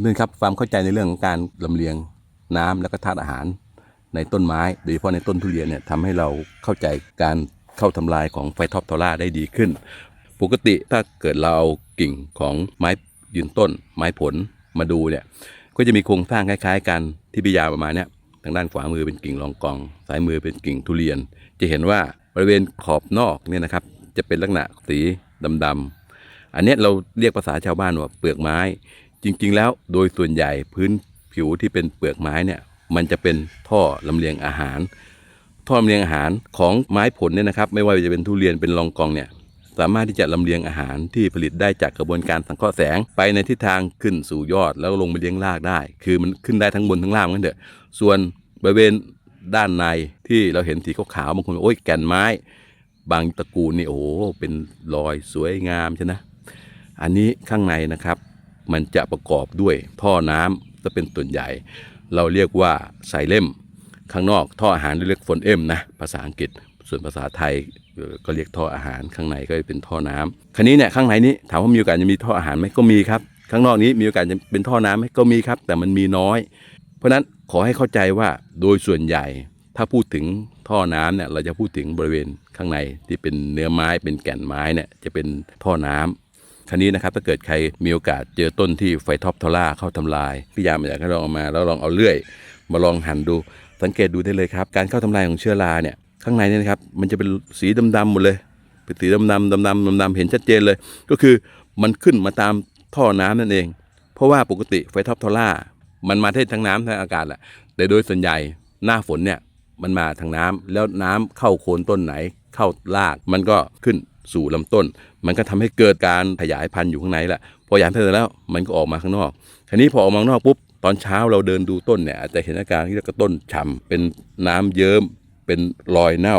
เพื่อนครับความเข้าใจในเรื่องของการลำเลียงน้ำแล้วก็ธาตุอาหารในต้นไม้ โดยเฉพาะในต้นทุเรียนเนี่ยทำให้เราเข้าใจการเข้าทำลายของไฟทอปทอร่าได้ดีขึ้น ปกติถ้าเกิดเราเอากิ่งของไม้ยืนต้น ไม้ผลมาดูเนี่ยก็จะมีโครงสร้างคล้าย ๆ กันที่พิยาประมาณเนี้ยทางด้านขวามือเป็นกิ่งรองกองซ้ายมือเป็นกิ่งทุเรียน จะเห็นว่าบริเวณขอบนอกเนี่ยนะครับ จะเป็นลักษณะสีดำๆอันนี้เราเรียกภาษาชาวบ้านว่าเปลือกไม้ จริงๆ แล้วโดยส่วนใหญ่พื้นผิวที่เป็นเปลือกไม้เนี่ยมันจะเป็นท่อลำเลียงอาหาร ท่อลำเลียงอาหารของไม้ผลเนี่ยนะครับ ไม่ว่าจะเป็นทุเรียนเป็นรองกองเนี่ยสามารถที่จะลำเลียงอาหารที่ผลิตได้จากกระบวนการสังเคราะห์แสง ไปในทิศทางขึ้นสู่ยอดแล้วลงไปเลี้ยงรากได้ คือมันขึ้นได้ทั้งบนทั้งล่างนั่นเถอะส่วนบริเวณด้านในที่เราเห็นสีขาวๆบางคนบอกโอ้ยแก่นไม้ บางตระกูลนี่โอ้โหเป็นรอยสวยงามใช่นะอันนี้ข้างในนะครับ มันจะประกอบด้วยท่อน้ำจะเป็นส่วนใหญ่ เราเรียกว่าไซเล่ม ข้างนอกท่ออาหารเรียกฝนเอ็มนะภาษาอังกฤษส่วนภาษาไทยก็เรียกท่ออาหารข้างในก็เป็นท่อน้ำคราวนี้เนี่ยข้างในนี้ถามว่ามีโอกาสจะมีท่ออาหารไหมก็มีครับ ข้างนอกนี้มีโอกาสจะเป็นท่อน้ำไหมก็มีครับ แต่มันมีน้อย เพราะฉะนั้นขอให้เข้าใจว่าโดยส่วนใหญ่ถ้าพูดถึงท่อน้ำเนี่ยเราจะพูดถึงบริเวณข้างในที่เป็นเนื้อไม้เป็นแก่นไม้เนี่ยจะเป็นท่อน้ำ คราวนี้นะครับถ้าเกิดใครมีโอกาสเจอต้นที่ไฟท็อปทอร่าเข้าทำลายพี่ยามอยากให้ลองเอามา แล้วลองเอาเลื่อย มาลองหั่นดู สังเกตดูได้เลยครับ การเข้าทำลายของเชื้อราเนี่ยข้างในเนี่ยนะครับมันจะเป็นสีดำๆหมดเลยเป็นสีดำๆดำๆดำๆเห็นชัดเจนเลย ก็คือมันขึ้นมาตามท่อน้ำนั่นเอง เพราะว่าปกติไฟท็อปทอร่ามันมาได้ทั้งน้ำทั้งอากาศแหละแต่โดยส่วนใหญ่หน้าฝนเนี่ยมันมาทางน้ำแล้วน้ำเข้าโคนต้นไหน เข้ารากมันก็ขึ้นสู่ลำต้น มันก็ทำให้เกิดการขยายพันธุ์อยู่ข้างในแหละพอขยายพันธุ์เสร็จแล้วมันก็ออกมาข้างนอกทีนี้พอออกมาข้างนอกปุ๊บตอนเช้าเราเดินดูต้นเนี่ยอาจจะเห็นอาการที่เรียกว่าต้นฉ่ำเป็นน้ำเยิ้มเป็นรอยเน่า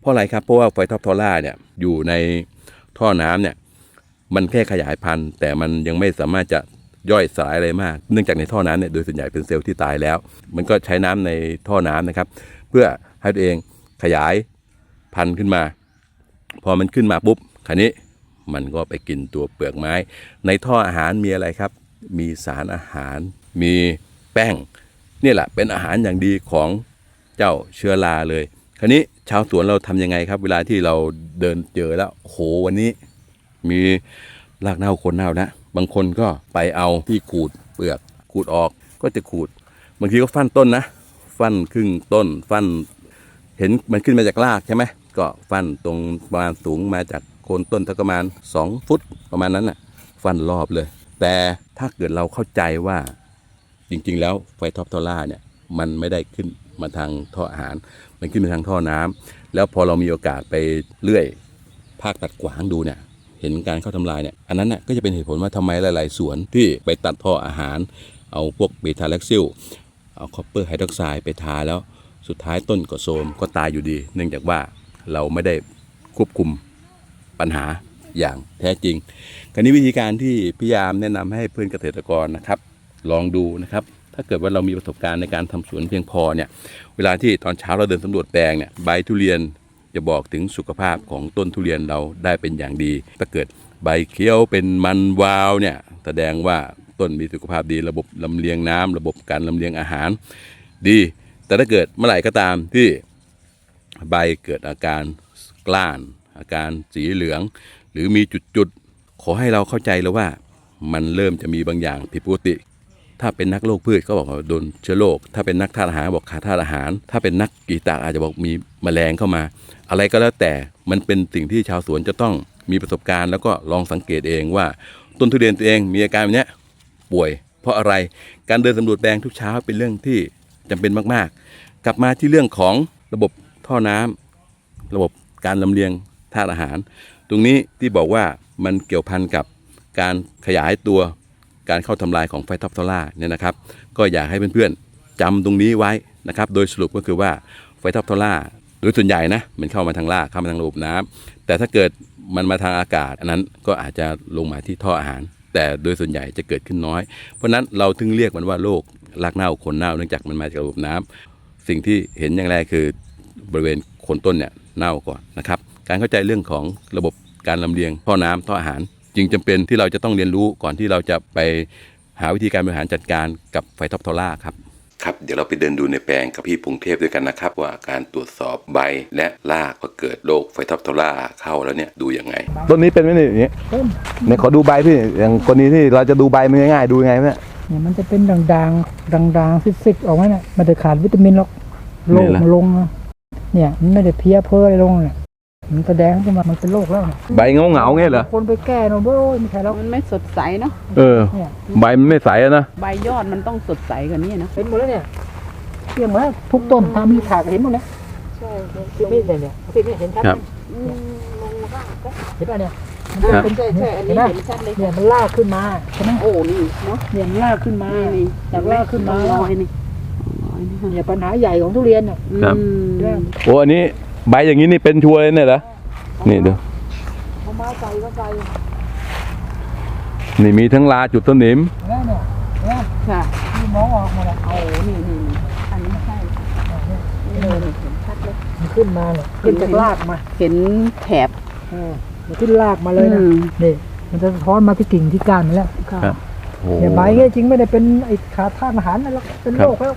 เพราะอะไรครับเพราะว่าไฟท็อปทอร่าเนี่ยอยู่ในท่อน้ำเนี่ยมันแค่ขยายพันธุ์ แต่มันยังไม่สามารถจะย่อยสลายอะไรมาก เนื่องจากในท่อน้ำเนี่ยโดยส่วนใหญ่เป็นเซลล์ที่ตายแล้ว มันก็ใช้น้ำในท่อน้ำนะครับ เพื่อให้ตัวเองขยายพันธุ์ขึ้นมา พอมันขึ้นมาปุ๊บ ราวนี้มันก็ไปกินตัวเปลือกไม้ ในท่ออาหารมีอะไรครับ มีสารอาหาร มีแป้งนี่แหละเป็นอาหารอย่างดีของเจ้าเชื้อราเลย คราวนี้ชาวสวนเราทำยังไงครับ เวลาที่เราเดินเจอแล้วโหวันนี้ มีรากเน่าคนเน่านะบางคนก็ไปเอาที่ขูดเปลือกขูดออกก็จะขูด บางทีก็ฟันต้นนะ ฟันครึ่งต้น ฟันเห็นมันขึ้นมาจากรากใช่ไหมก็ฟันตรงประมาณสูงมาจากโคนต้นสักประมาณ 2 ฟุตประมาณนั้นน่ะฟันรอบเลย แต่ถ้าเกิดเราเข้าใจว่าจริงๆ แล้วไฟท็อปทอร่าเนี่ยมันไม่ได้ขึ้นมาทางท่ออาหาร มันขึ้นมาทางท่อน้ำแล้วพอเรามีโอกาสไปเลื่อย ภาคตัดขวางดูเนี่ยเห็นการเข้าทำลายเนี่ยอันนั้นน่ะก็จะเป็นเหตุผลว่าทำไมหลายๆสวนที่ไปตัดท่ออาหาร เอาพวกเบทาแลคซิลเอาคอปเปอร์ไฮดรอกไซด์ไปทาแล้วสุดท้ายต้นก็โทมก็ตายอยู่ดี เนื่องจากว่าเราไม่ได้ควบคุม ปัญหาอย่างแท้จริงคราวนี้วิธีการที่พยายามแนะนำให้เพื่อนเกษตรกรนะครับ ลองดูนะครับ ถ้าเกิดว่าเรามีประสบการณ์ในการทำสวนเพียงพอเนี่ย เวลาที่ตอนเช้าเราเดินสำรวจแปลงเนี่ยใบทุเรียนจะบอกถึงสุขภาพของต้นทุเรียนเราได้เป็นอย่างดี ถ้าเกิดใบเขียวเป็นมันวาวเนี่ยแสดงว่าต้นมีสุขภาพดีระบบลำเลียงน้ำระบบการลำเลียงอาหาร ดี แต่ถ้าเกิดเมื่อไหร่ก็ตามที่ใบเกิดอาการกล้าน อาการสีเหลือง หรือมีจุดๆ ขอให้เราเข้าใจแล้วว่า มันเริ่มจะมีบางอย่างผิดปกติ ถ้าเป็นนักโรคพืชก็บอกว่าโดนเชื้อโรคถ้าเป็นนักทานอาหารบอกขาดธาตุอาหาร ถ้าเป็นนักกีตาร์อาจจะบอกมีแมลงเข้ามา อะไรก็แล้วแต่มันเป็นสิ่งที่ชาวสวนจะต้องมีประสบการณ์ แล้วก็ลองสังเกตเองว่า ต้นทุเรียนตัวเองมีอาการแบบนี้ป่วย เพราะอะไรการเดินสำรวจแปลงทุกเช้าเป็นเรื่องที่จำเป็นมากๆ กลับมาที่เรื่องของระบบท่อน้ำระบบการลำเลียง ธาตุอาหาร ตรงนี้ที่บอกว่ามันเกี่ยวพันกับการขยายตัวการเข้าทำลายของไฟทอปทอร่าเนี่ยนะครับ ก็อยากให้เพื่อนๆจำตรงนี้ไว้นะครับ โดยสรุปก็คือว่าไฟทอปทอร่าโดยส่วนใหญ่นะมันเข้ามาทางราเข้ามาทางระบบน้ำแต่ถ้าเกิดมันมาทางอากาศ อันนั้นก็อาจจะลงมาที่ท่ออาหาร แต่โดยส่วนใหญ่จะเกิดขึ้นน้อย เพราะนั้นเราถึงเรียกมันว่าโรครากเน่าคนเน่าเนื่องจากมันมาจากระบบน้ำสิ่งที่เห็นอย่างแรกคือบริเวณโคนต้นเนี่ยเน่าก่อนนะครับ การเข้าใจเรื่องของระบบการลำเลียงท่อน้ำท่ออาหาร จึงจำเป็นที่เราจะต้องเรียนรู้ก่อนที่เราจะไปหาวิธีการบริหารจัดการกับไฟท็อปทอร่าครับครับเดี๋ยวเราไปเดินดูในแปลงกับพี่พงเทพด้วยกันนะครับ ว่าการตรวจสอบใบและรากว่าเกิดโรคไฟท็อปทอร่าเข้าแล้วเนี่ยดูยังไง ต้นนี้เป็นไหมเนี่ยอย่างเงี้ยต้นในขอดูใบพี่อย่างกรณีที่เราจะดูใบมันง่ายๆดูยังไงเนี่ยเนี่ยมันจะเป็นด่างๆด่างๆซิกๆออกมาเนี่ยมันจะขาดวิตามินหรอกโรคนี่แหละมันลงนะเนี่ยมันไม่ได้เพลี้ยเพออะไรลงเนี่ย มันแสดงขึ้นมามันเป็นโรคแล้วเนี่ยใบเงาเงาๆเงี้ยเหรอ คนไปแก้เนอะโอ้ยไม่ใช่แล้วมันไม่สดใสเนาะเออ เนี่ยใบมันไม่ใสอะนะ ใบยอดมันต้องสดใสกว่านี้นะเป็นหมดแล้วเนี่ยเที่ยงแล้วทุกต้นถ้ามีถากเห็นหมดแล้วใช่ที่ไม่เนี่ยเนี่ยที่ไม่เห็นชัดครับ เห็นป่ะเนี่ยมันครับเป็นใช่ใช่อันนี้เห็นไหมเห็นชัดเลยเนี่ยมันลากขึ้นมาใช่ไหมโอ้นี่เนาะเนี่ยมันลากขึ้นมานี่นี่จากลากขึ้นมาน้อยนี่น้อยนี่เนี่ยปัญหาใหญ่ของทุเรียนเนี่ย ครับ อืมเนี่ยโอ้อันนี้ ใบอย่างนี้นี่เป็นชัวร์เลยเนี่ยเหรอนี่ดูเอามาใส่ก็ใส่นี่มีทั้งลาจุดต้นหนิมแล้วเนี่ยเนี่ยค่ะที่มองออกมาแล้วโอ้นี่นี่นี่อันนี้ใช่นี่เลยเห็นชัดเลยมันขึ้นมาเนี่ยขึ้นจากรากมาเห็นแถบเออมันขึ้นรากมาเลยนะอืมนี่มันจะสะท้อนมาที่กิ่งที่ก้านมันแล้วค่ะครับโอ้เนี่ยใบเนี่ยจริงไม่ได้เป็นไอ้ขาดธาตุอาหารนะหรอกเป็นโรคแล้ว